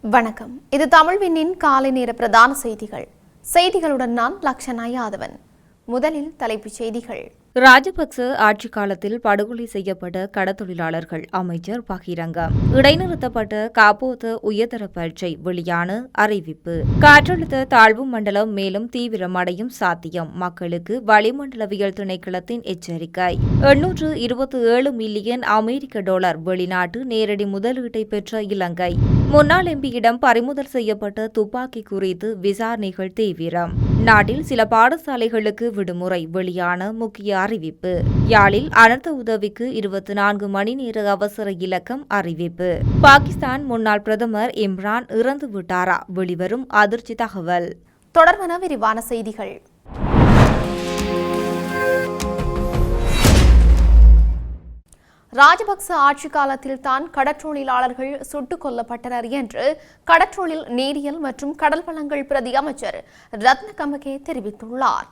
வணக்கம். இது தமிழ்வினின் காலை நேர பிரதான செய்திகள். செய்திகளுடன் நான் லக்ஷனா யாதவன். முதலில் தலைப்புச் செய்திகள். ராஜபக்ச ஆட்சி காலத்தில் படுகொலை செய்யப்பட்ட கடத்தொழிலாளர்கள் அமைச்சர் பகிரங்கம் இடைநிறுத்தப்பட்ட காப்போத்த உயர்தர பரீட்சை வெளியான அறிவிப்பு. காற்றழுத்த தாழ்வு மண்டலம் மேலும் தீவிரமடையும் சாத்தியம். மக்களுக்கு வளிமண்டலவியல் திணைக்களத்தின் எச்சரிக்கை. எண்ணூற்று இருபத்தி ஏழு மில்லியன் அமெரிக்க டாலர் வெளிநாட்டு நேரடி முதலீட்டை பெற்ற இலங்கை. முன்னாள் எம்பியிடம் பறிமுதல் செய்யப்பட்ட துப்பாக்கி குறித்து விசாரணைகள் தீவிரம். நாட்டில் சில பாடசாலைகளுக்கு விடுமுறை வெளியான முக்கிய அறிவிப்பு. யாழில் அனர்த்த உதவிக்கு இருபத்தி நான்கு மணி நேர அவசர இலக்கம் அறிவிப்பு. பாகிஸ்தான் முன்னாள் பிரதமர் இம்ரான் இறந்து விட்டாரா வெளிவரும் அதிர்ச்சி தகவல். தொடர்பான விரிவான செய்திகள். ராஜபக்ச ஆட்சி காலத்தில் தான் கடற்றொழிலாளர்கள் சுட்டுக் கொல்லப்பட்டனர் என்று கடற்றொழில் நீரியல் மற்றும் கடல் வளங்கள் பிரதி அமைச்சர் ரத்ன கமகே தெரிவித்துள்ளார்.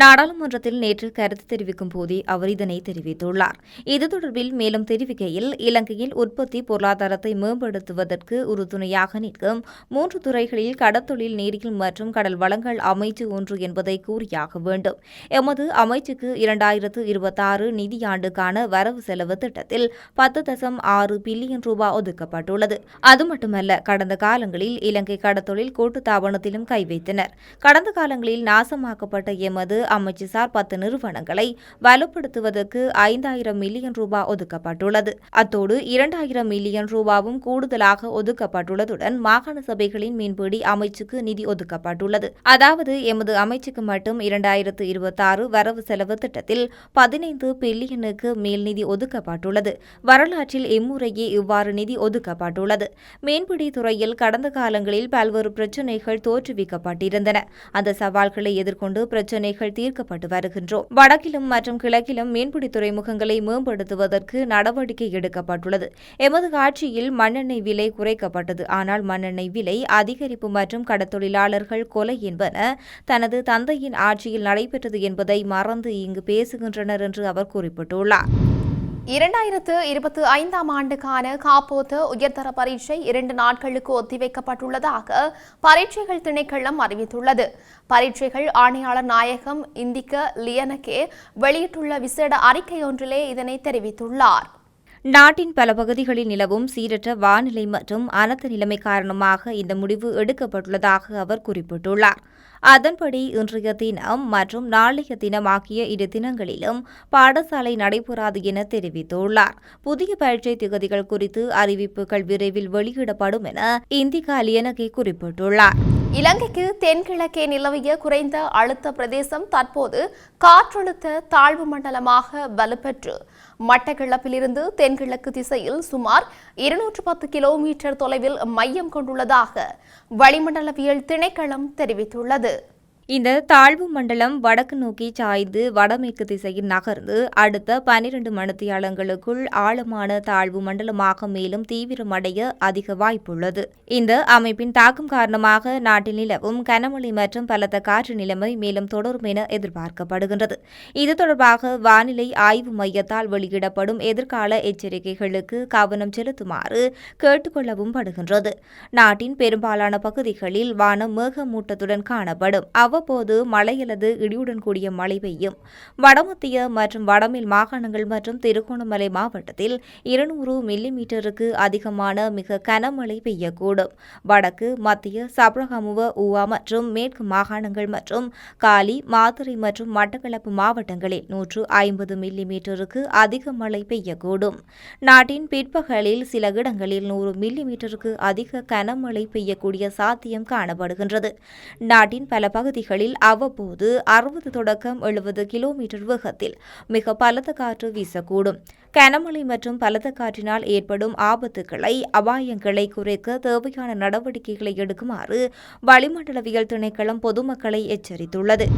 நாடாளுமன்றத்தில் நேற்று கருத்து தெரிவிக்கும் போதே அவர் இதனை தெரிவித்துள்ளார். இது தொடர்பில் மேலும் தெரிவிக்கையில் இலங்கையில் உற்பத்தி பொருளாதாரத்தை மேம்படுத்துவதற்கு உறுதுணையாக நிற்கும் மூன்று துறைகளில் கடற்தொழில் நீரியல் மற்றும் கடல் வளங்கள் அமைச்சு ஒன்று என்பதை கூறியாக வேண்டும். எமது அமைச்சுக்கு இரண்டாயிரத்து இருபத்தாறு நிதியாண்டுக்கான வரவு செலவு திட்டத்தில் பத்து தசம் ஆறு பில்லியன் ரூபாய் ஒதுக்கப்பட்டுள்ளது. அது மட்டுமல்ல கடந்த காலங்களில் இலங்கை கடற்தொழில் கூட்டுத்தாபனத்திலும் கை வைத்தனர் கடந்த காலங்களில் நாசமாக்கப்பட்ட எமது அமைச்சுசார் பத்து நிறுவனங்களை வலுப்படுத்துவதற்கு ஐந்தாயிரம் மில்லியன் ரூபாய் ஒதுக்கப்பட்டுள்ளது. அத்தோடு இரண்டாயிரம் மில்லியன் ரூபாவும் கூடுதலாக ஒதுக்கப்பட்டுள்ளதுடன் மாகாண சபைகளின் மீன்பிடி அமைச்சுக்கு நிதி ஒதுக்கப்பட்டுள்ளது. அதாவது எமது அமைச்சுக்கு மட்டும் இரண்டாயிரத்து இருபத்தாறு வரவு செலவு திட்டத்தில் பதினைந்து பில்லியனுக்கு மேல் நிதி ஒதுக்கப்பட்டுள்ளது. வரலாற்றில் இம்முறையே இவ்வாறு நிதி ஒதுக்கப்பட்டுள்ளது. மீன்பிடி துறையில் கடந்த காலங்களில் பல்வேறு பிரச்சினைகள் தோற்றுவிக்கப்பட்டிருந்தன. அந்த சவால்களை எதிர்கொண்டு பிரச்சினைகள் தீர்க்கப்பட்டு வருகின்றோம். வடக்கிலும் மற்றும் கிழக்கிலும் மீன்பிடி துறைமுகங்களை மேம்படுத்துவதற்கு நடவடிக்கை எடுக்கப்பட்டுள்ளது. எமது ஆட்சியில் மண்ணெண்ணெய் விலை குறைக்கப்பட்டது. ஆனால் மண்ணெண்ணெய் விலை அதிகரிப்பு மற்றும் கடத்தொழிலாளர்கள் கொலை என்பன தனது தந்தையின் ஆட்சியில் நடைபெற்றது என்பதை மறந்து இங்கு பேசுகின்றனர் என்று அவர் குறிப்பிட்டுள்ளார். இரண்டாயிரத்து இருபத்தி ஐந்தாம் ஆண்டுக்கான காப்போத்து உயர்தர பரீட்சை இரண்டு நாட்களுக்கு ஒத்திவைக்கப்பட்டுள்ளதாக பரீட்சைகள் திணைக்களம் அறிவித்துள்ளது. பரீட்சைகள் ஆணையாளர் நாயகம் இந்திக்க லியனகே வெளியிட்டுள்ள விசேட அறிக்கை ஒன்றிலே இதனை தெரிவித்துள்ளார். நாட்டின் பல பகுதிகளில் நிலவும் சீரற்ற வானிலை மற்றும் அனர்த்த நிலைமை காரணமாக இந்த முடிவு எடுக்கப்பட்டுள்ளதாக அவர் குறிப்பிட்டுள்ளார். அதன்படி இன்றைய தினம் மற்றும் நாளைய தினம் ஆகிய இரு தினங்களிலும் பாடசாலை நடைபெறாது என தெரிவித்துள்ளார். புதிய பரீட்சை திகதிகள் குறித்து அறிவிப்புகள் விரைவில் வெளியிடப்படும் என இந்திகா லியனகே குறிப்பிட்டுள்ளார். இலங்கைக்கு தென்கிழக்கே நிலவிய குறைந்த அழுத்த பிரதேசம் தற்போது காற்றழுத்த தாழ்வு மண்டலமாக வலுப்பெற்று மட்டக்கிழப்பிலிருந்து தென்கிழக்கு திசையில் சுமார் இருநூற்று பத்து கிலோமீட்டர் தொலைவில் மையம் கொண்டுள்ளதாக வளிமண்டலவியல் திணைக்களம் தெரிவித்துள்ளது. இந்த தாழ்வு மண்டலம் வடக்கு நோக்கி சாய்ந்து வடமேற்கு திசையில் நகர்ந்து அடுத்த பனிரெண்டு மணித்தியாலங்களுக்குள் ஆழமான தாழ்வு மண்டலமாக மேலும் தீவிரமடைய அதிக வாய்ப்புள்ளது. இந்த அமைப்பின் தாக்கம் காரணமாக நாட்டில் நிலவும் கனமழை மற்றும் பலத்த காற்று நிலைமை மேலும் தொடரும் என எதிர்பார்க்கப்படுகின்றது. இது தொடர்பாக வானிலை ஆய்வு மையத்தால் வெளியிடப்படும் எதிர்கால எச்சரிக்கைகளுக்கு கவனம் செலுத்துமாறு கேட்டுக்கொள்ளவும் படுகின்றது. நாட்டின் பெரும்பாலான பகுதிகளில் வானம் மேகமூட்டத்துடன் காணப்படும். அவ்வப்போது மழை அல்லது இடியுடன் கூடிய மழை பெய்யும். வடமத்திய மற்றும் வடமேல் மாகாணங்கள் மற்றும் திருகோணமலை மாவட்டத்தில் இருநூறு மில்லிமீட்டருக்கு அதிகமான மிக கனமழை பெய்யக்கூடும். வடக்கு மத்திய சப்ரகமுவ ஊவா மற்றும் மேற்கு மாகாணங்கள் மற்றும் காலி மாத்தறை மற்றும் மட்டக்களப்பு மாவட்டங்களில் நூற்று ஐம்பது மில்லிமீட்டருக்கு அதிக மழை பெய்யக்கூடும். நாட்டின் பிற்பகலில் சில இடங்களில் நூறு மில்லிமீட்டருக்கு அதிக கனமழை பெய்யக்கூடிய சாத்தியம் காணப்படுகின்றது. நாட்டின் பல பகுதிகளில் அவ்வப்போது அறுபது தொடக்கம் எழுபது கிலோமீட்டர் வேகத்தில் மிக பலத்த காற்று வீசக்கூடும். கனமழை மற்றும் பலத்த காற்றினால் ஏற்படும் ஆபத்துக்களை அபாயங்களை குறைக்க தேவையான நடவடிக்கைகளை எடுக்குமாறு வளிமண்டலவியல் திணைக்களம் பொதுமக்களை எச்சரித்துள்ளது.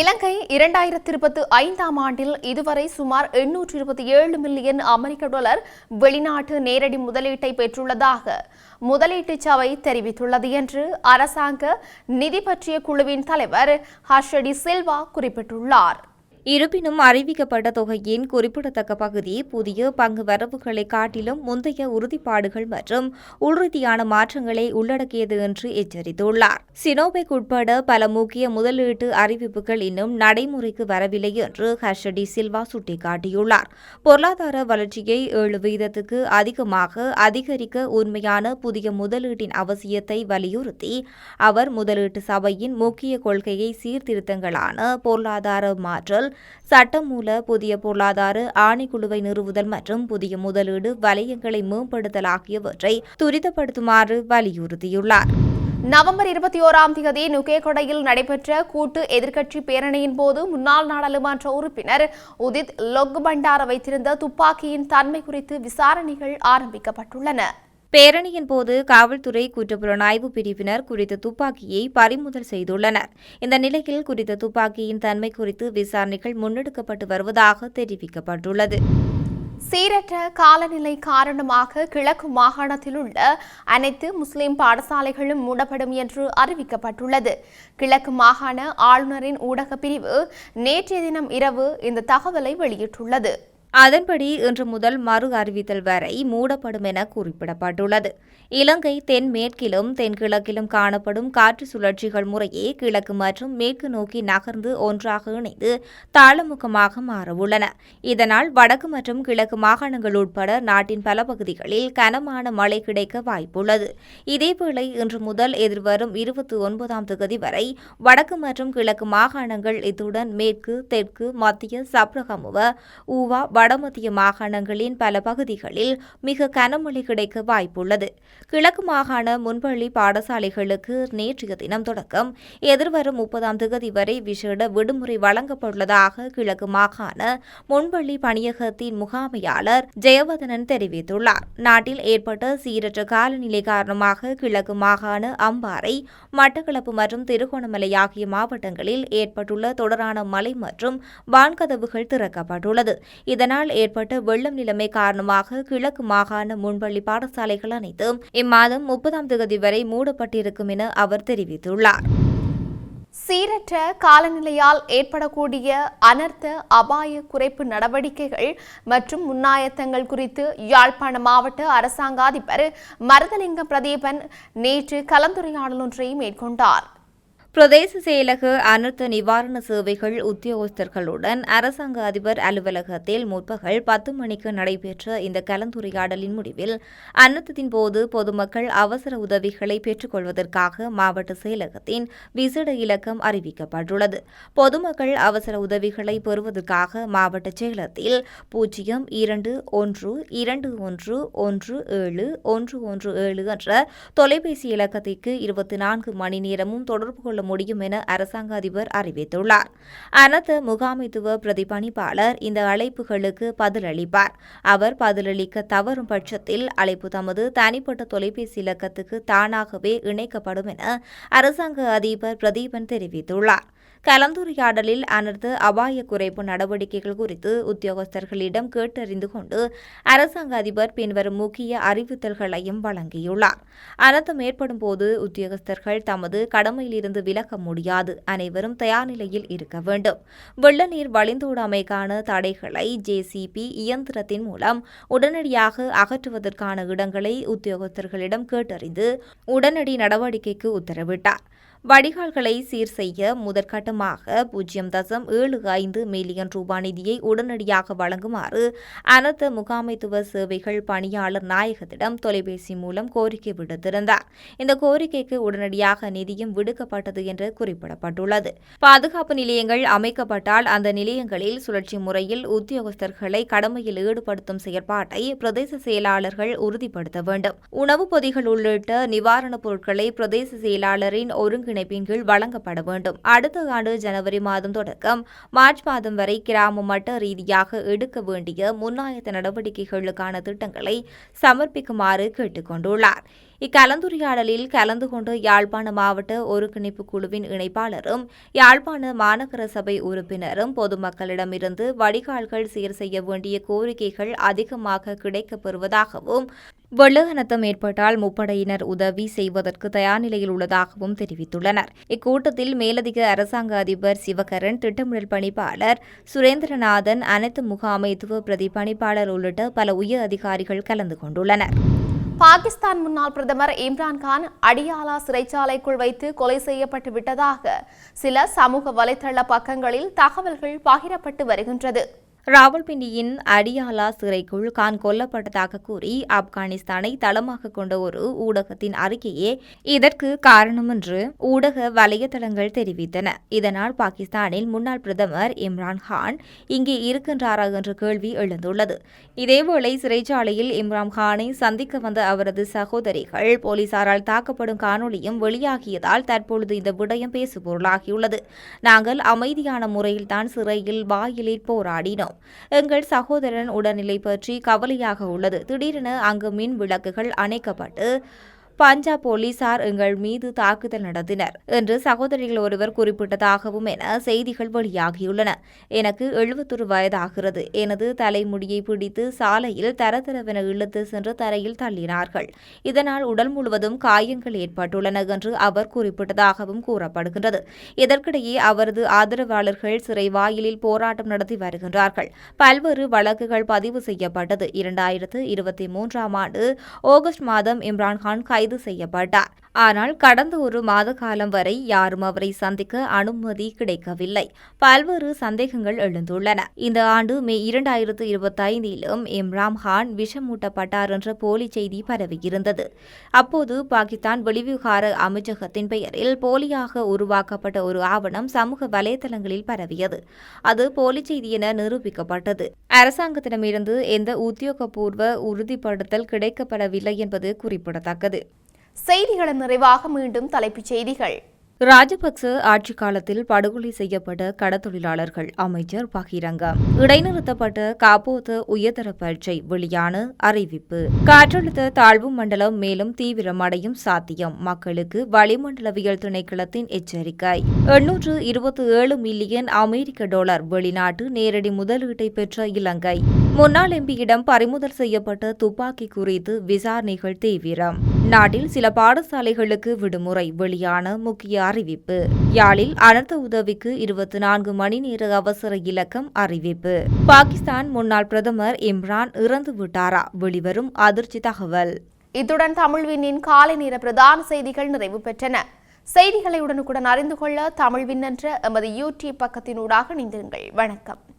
இலங்கை இரண்டாயிரத்தி இருபத்தி ஐந்தாம் ஆண்டில் இதுவரை சுமார் எண்ணூற்றி இருபத்தி ஏழு மில்லியன் அமெரிக்க டாலர் வெளிநாட்டு நேரடி முதலீட்டை பெற்றுள்ளதாக முதலீட்டு சபை தெரிவித்துள்ளது என்று அரசாங்க நிதி பற்றிய குழுவின் தலைவர் ஹர்ஷடி சில்வா குறிப்பிட்டுள்ளார். இருப்பினும் அறிவிக்கப்பட்ட தொகையின் குறிப்பிடத்தக்க பகுதி புதிய பங்கு வரவுகளை காட்டிலும் முந்தைய உறுதிப்பாடுகள் மற்றும் உள்ரீதியான மாற்றங்களை உள்ளடக்கியது என்று எச்சரித்துள்ளார். சினோபெக் உட்பட பல முக்கிய முதலீட்டு அறிவிப்புகள் இன்னும் நடைமுறைக்கு வரவில்லை என்று ஹர்ஷடி சில்வா சுட்டிக்காட்டியுள்ளார். பொருளாதார வளர்ச்சியை ஏழு வீதத்துக்கு அதிகமாக அதிகரிக்க உண்மையான புதிய முதலீட்டின் அவசியத்தை வலியுறுத்தி அவர் முதலீட்டு சபையின் முக்கிய கொள்கையை சீர்திருத்தங்களான பொருளாதார மாற்றல் சட்டமூல புதிய பொருளாதார ஆணைக்குழுவை நிறுவுதல் மற்றும் புதிய முதலீடு வலயங்களை மேம்படுத்தல் ஆகியவற்றை துரிதப்படுத்துமாறு வலியுறுத்தியுள்ளார். நவம்பர் இருபத்தி ஓராம் தேதி நுகேகொடையில் நடைபெற்ற கூட்டு எதிர்க்கட்சி பேரணியின் போது முன்னாள் நாடாளுமன்ற உறுப்பினர் உதித் லொக் பண்டார வைத்திருந்த துப்பாக்கியின் தன்மை குறித்து விசாரணைகள் ஆரம்பிக்கப்பட்டுள்ளன. பேரணியின் போது காவல்துறை குற்றப்புலனாய்வு பிரிவினர் குறித்த துப்பாக்கியை பறிமுதல் செய்துள்ளனர். இந்த நிலையில் குறித்த துப்பாக்கியின் தன்மை குறித்து விசாரணைகள் முன்னெடுக்கப்பட்டு வருவதாக தெரிவிக்கப்பட்டுள்ளது. சீரற்ற காலநிலை காரணமாக கிழக்கு மாகாணத்தில் உள்ள அனைத்து முஸ்லிம் பாடசாலைகளும் மூடப்படும் என்று அறிவிக்கப்பட்டுள்ளது. கிழக்கு மாகாண ஆளுநரின் ஊடகப் பிரிவு நேற்றைய தினம் இரவு இந்த தகவலை வெளியிட்டுள்ளது. அதன்படி இன்று முதல் மறு அறிவித்தல் வரை மூடப்படும் என குறிப்பிடப்பட்டுள்ளது. இலங்கை தென்மேற்கிலும் தென்கிழக்கிலும் காணப்படும் காற்று சுழற்சிகள் முறையே கிழக்கு மற்றும் மேற்கு நோக்கி நகர்ந்து ஒன்றாக இணைந்து தாளமுகமாக மாறவுள்ளன. இதனால் வடக்கு மற்றும் கிழக்கு மாகாணங்கள் உட்பட நாட்டின் பல பகுதிகளில் கனமான மழை கிடைக்க வாய்ப்புள்ளது. இதேவேளை இன்று முதல் எதிர்வரும் இருபத்தி ஒன்பதாம் தேதி வரை வடக்கு மற்றும் கிழக்கு மாகாணங்கள் இத்துடன் மேற்கு தெற்கு மத்திய சப்ரகமுவ ஊவா வடமத்திய மாகாணங்களின் பல பகுதிகளில் மிக கனமழை கிடைக்க வாய்ப்புள்ளது. கிழக்கு மாகாண முன்பள்ளி பாடசாலைகளுக்கு நேற்றைய தினம் தொடக்கம் எதிர்வரும் முப்பதாம் தேதி வரை விசேட விடுமுறை வழங்கப்பட்டுள்ளதாக கிழக்கு மாகாண முன்பள்ளி பணியகத்தின் முகாமையாளர் ஜெயவதனன் தெரிவித்துள்ளார். நாட்டில் ஏற்பட்ட சீரற்ற காலநிலை காரணமாக கிழக்கு மாகாண அம்பாறை மட்டக்களப்பு மற்றும் திருகோணமலை ஆகிய மாவட்டங்களில் ஏற்பட்டுள்ள தொடரான மழை மற்றும் வான்கதவுகள் திறக்கப்பட்டுள்ளது. இதனால் இதனால் ஏற்பட்ட வெள்ளம் நிலைமை காரணமாக கிழக்கு மாகாண முன்பள்ளி பாடசாலைகள் அனைத்தும் இம்மாதம் முப்பதாம் தேதி வரை மூடப்பட்டிருக்கும் என அவர் தெரிவித்துள்ளார். சீரற்ற காலநிலையால் ஏற்படக்கூடிய அனர்த்த அபாய குறைப்பு நடவடிக்கைகள் மற்றும் முன்னாயத்தங்கள் குறித்து யாழ்ப்பாண மாவட்ட அரசாங்க அதிபர் மருதலிங்கம் பிரதீபன் நேற்று கலந்துரையாடல் ஒன்றை மேற்கொண்டார். பிரதேச செயலக அனர்த்த நிவாரண சேவைகள் உத்தியோகஸ்தர்களுடன் அரசாங்க அதிபர் அலுவலகத்தில் முற்பகல் பத்து மணிக்கு நடைபெற்ற இந்த கலந்துரையாடலின் முடிவில் அனர்த்தத்தின் போது பொதுமக்கள் அவசர உதவிகளை பெற்றுக்கொள்வதற்காக மாவட்ட செயலகத்தின் விசேட இலக்கம் அறிவிக்கப்பட்டுள்ளது. பொதுமக்கள் அவசர உதவிகளை பெறுவதற்காக மாவட்ட செயலகத்தில் பூஜ்ஜியம் இரண்டு ஒன்று இரண்டு ஒன்று ஒன்று ஏழு ஒன்று ஒன்று ஏழு என்ற தொலைபேசி இலக்கத்திற்கு இருபத்தி நான்கு மணி நேரமும் தொடர்பு கொள்ள முடியும் என அரசாங்க அதிபர் அறிவித்துள்ளார். அனைத்து முகாமைத்துவ பிரதிபலிப்பாளர் இந்த அழைப்புகளுக்கு பதிலளிப்பார். அவர் பதிலளிக்க தவறும் பட்சத்தில் அழைப்பு தமது தனிப்பட்ட தொலைபேசி இலக்கத்துக்கு தானாகவே இணைக்கப்படும் என அரசாங்க அதிபர் பிரதீபன் தெரிவித்துள்ளார். கலந்துரையாடலில் அனர்த்த அபாய குறைப்பு நடவடிக்கைகள் குறித்து உத்தியோகஸ்தர்களிடம் கேட்டறிந்து கொண்டு அரசாங்க அதிபர் பின்வரும் முக்கிய அறிவித்தல்களையும் வழங்கியுள்ளார். அனர்த்தம் ஏற்படும் போது உத்தியோகஸ்தர்கள் தமது கடமையிலிருந்து விலக முடியாது. அனைவரும் தயார் நிலையில் இருக்க வேண்டும். வெள்ள நீர் வழிந்தோடாமைக்கான தடைகளை ஜேசிபி இயந்திரத்தின் மூலம் உடனடியாக அகற்றுவதற்கான இடங்களை உத்தியோகத்தர்களிடம் கேட்டறிந்து உடனடி நடவடிக்கைக்கு உத்தரவிட்டார். வடிகால்களை சீர் செய்ய முதற்கட்டமாக பூஜ்ஜியம் தசம் ஏழு ஐந்து மில்லியன் ரூபாய் நிதியை உடனடியாக வழங்குமாறு அனர்த்த முகாமைத்துவ சேவைகள் பணியாளர் நாயகத்திடம் தொலைபேசி மூலம் கோரிக்கை விடுத்திருந்தார். இந்த கோரிக்கைக்கு உடனடியாக நிதியும் விடுக்கப்பட்டது என்று குறிப்பிடப்பட்டுள்ளது. பாதுகாப்பு நிலையங்கள் அமைக்கப்பட்டால் அந்த நிலையங்களில் சுழற்சி முறையில் உத்தியோகஸ்தர்களை கடமையில் ஈடுபடுத்தும் செயற்பாட்டை பிரதேச செயலாளர்கள் உறுதிப்படுத்த வேண்டும். உணவுப் பொதிகள் உள்ளிட்ட நிவாரணப் பொருட்களை பிரதேச செயலாளரின் ஒருங்கிணைப்பின் கீழ் வழங்கப்பட வேண்டும். அடுத்த ஆண்டு ஜனவரி மாதம் தொடக்கம். மார்ச் மாதம் வரை கிராம மட்ட ரீதியாக எடுக்க வேண்டிய முன்னாயத்த நடவடிக்கைகளுக்கான திட்டங்களை சமர்ப்பிக்குமாறு கேட்டுக்கொண்டுள்ளார். இக்கலந்துரையாடலில் கலந்து கொண்ட யாழ்ப்பாண மாவட்ட ஒருங்கிணைப்பு குழுவின் இணைப்பாளரும் யாழ்ப்பாண மாநகர சபை உறுப்பினரும் பொதுமக்களிடமிருந்து வடிகால்கள் சீர் செய்ய வேண்டிய கோரிக்கைகள் அதிகமாக கிடைக்கப்பெறுவதாகவும் வெள்ளகனத்தம் ஏற்பட்டால் முப்படையினர் உதவி செய்வதற்கு தயார் நிலையில் உள்ளதாகவும் தெரிவித்துள்ளனர். இக்கூட்டத்தில் மேலதிக அரசாங்க அதிபர் சிவகரன் திட்டமிடல் பணிப்பாளர் சுரேந்திரநாதன் அனைத்து முகாமைத்துவ பிரதி பணிப்பாளர் உள்ளிட்ட பல உயர் அதிகாரிகள் கலந்து கொண்டுள்ளனர். பாகிஸ்தான் முன்னாள் பிரதமர் இம்ரான்கான் அடியாலா சிறைச்சாலைக்குள் வைத்து கொலை செய்யப்பட்டு விட்டதாக சில சமூக வலைதள பக்கங்களில் தகவல்கள் பகிரப்பட்டு வருகின்றது. ராவல்பிண்டியின் அடியாலா சிறைக்குள் கான் கொல்லப்பட்டதாக கூறி ஆப்கானிஸ்தானை தளமாக கொண்ட ஒரு ஊடகத்தின் அறிக்கையே இதற்கு காரணம் என்று ஊடக வலையதளங்கள் தெரிவித்தன. இதனால் பாகிஸ்தானில் முன்னாள் பிரதமர் இம்ரான் கான் இங்கே இருக்கின்றாரா என்ற கேள்வி எழுந்துள்ளது. இதேவேளை சிறைச்சாலையில் இம்ரான் கானை சந்திக்க வந்த அவரது சகோதரிகள் போலீசாரால் தாக்கப்படும் காணொளியும் வெளியாகியதால் தற்பொழுது இந்த விடயம் பேசுபொருளாகியுள்ளது. நாங்கள் அமைதியான முறையில்தான் சிறையில் வாயிலில் போராடினோம். எங்கள் சகோதரன் உடல்நிலை பற்றி கவலையாக உள்ளது. திடீரென அங்கு மின் விளக்குகள் அணைக்கப்பட்டு பஞ்சாப் போலீசார் எங்கள் மீது தாக்குதல் நடத்தினர் என்று சகோதரிகள் ஒருவர் குறிப்பிட்டதாகவும் என செய்திகள் வெளியாகியுள்ளன. எனக்கு எழுபத்தொரு வயதாகிறது. எனது தலைமுடியை பிடித்து சாலையில் தரதரவென இழுத்து சென்று தரையில் தள்ளினார்கள். இதனால் உடல் முழுவதும் காயங்கள் ஏற்பட்டுள்ளன என்று அவர் குறிப்பிட்டதாகவும் கூறப்படுகின்றது. இதற்கிடையே அவரது ஆதரவாளர்கள் சிறை வாயிலில் போராட்டம் நடத்தி வருகின்றார்கள். பல்வேறு வழக்குகள் பதிவு செய்யப்பட்டது. இரண்டாயிரத்து இருபத்தி மூன்றாம் ஆண்டு ஆகஸ்ட் மாதம் இம்ரான்கான் கைது செய்யப்பட்டார். ஆனால் கடந்த ஒரு மாத காலம் வரை யாரும் அவரை சந்திக்க அனுமதி கிடைக்கவில்லை. பல்வேறு சந்தேகங்கள் எழுந்துள்ளன. இந்த ஆண்டு மே இரண்டாயிரத்து இருபத்தைந்திலும் இம்ரான் கான் விஷமூட்டப்பட்டார் என்ற போலி செய்தி பரவியிருந்தது. அப்போது பாகிஸ்தான் வெளிவிவகார அமைச்சகத்தின் பெயரில் போலியாக உருவாக்கப்பட்ட ஒரு ஆவணம் சமூக வலைதளங்களில் பரவியது. அது போலி செய்தி என நிரூபிக்கப்பட்டது. அரசாங்கத்திடமிருந்து எந்த உத்தியோகபூர்வ உறுதிப்படுத்தல் கிடைக்கப்படவில்லை என்பது குறிப்பிடத்தக்கது. செய்திகளின் நிறைவாக மீண்டும் தலைப்புச் செய்திகள். ராஜபக்ச ஆட்சி காலத்தில் படுகொலை செய்யப்பட்ட கடத்தொழிலாளர்கள் அமைச்சர் பகிரங்கம் இடைநிறுத்தப்பட்ட காப்போத்த உயர்தர பரீட்சை வெளியான அறிவிப்பு. காற்றழுத்த தாழ்வு மண்டலம் மேலும் தீவிரமடையும் சாத்தியம். மக்களுக்கு வளிமண்டலவியல் திணைக்களத்தின் எச்சரிக்கை. எண்ணூற்று இருபத்தி ஏழு மில்லியன் அமெரிக்க டாலர் வெளிநாட்டு நேரடி முதலீட்டை பெற்ற இலங்கை. முன்னாள் எம்பியிடம் பறிமுதல் செய்யப்பட்ட துப்பாக்கி குறித்து விசாரணைகள் தீவிரம். நாட்டில் சில பாடசாலைகளுக்கு விடுமுறை வெளியான முக்கிய அறிவிப்பு. யாழில் அனர்த்த உதவிக்கு இருபத்தி நான்கு மணி நேர அவசர இலக்கம் அறிவிப்பு. பாகிஸ்தான் முன்னாள் பிரதமர் இம்ரான் இறந்து விட்டாரா? வெளிவரும் அதிர்ச்சி தகவல். இத்துடன் தமிழ்வினின் காலை நேர பிரதான செய்திகள் நிறைவு பெற்றன. செய்திகளை உடனுக்குடன் அறிந்து கொள்ள தமிழ்வின் என்ற எமது யூடியூப் பக்கத்தினூடாக இணைந்திருங்கள். வணக்கம்.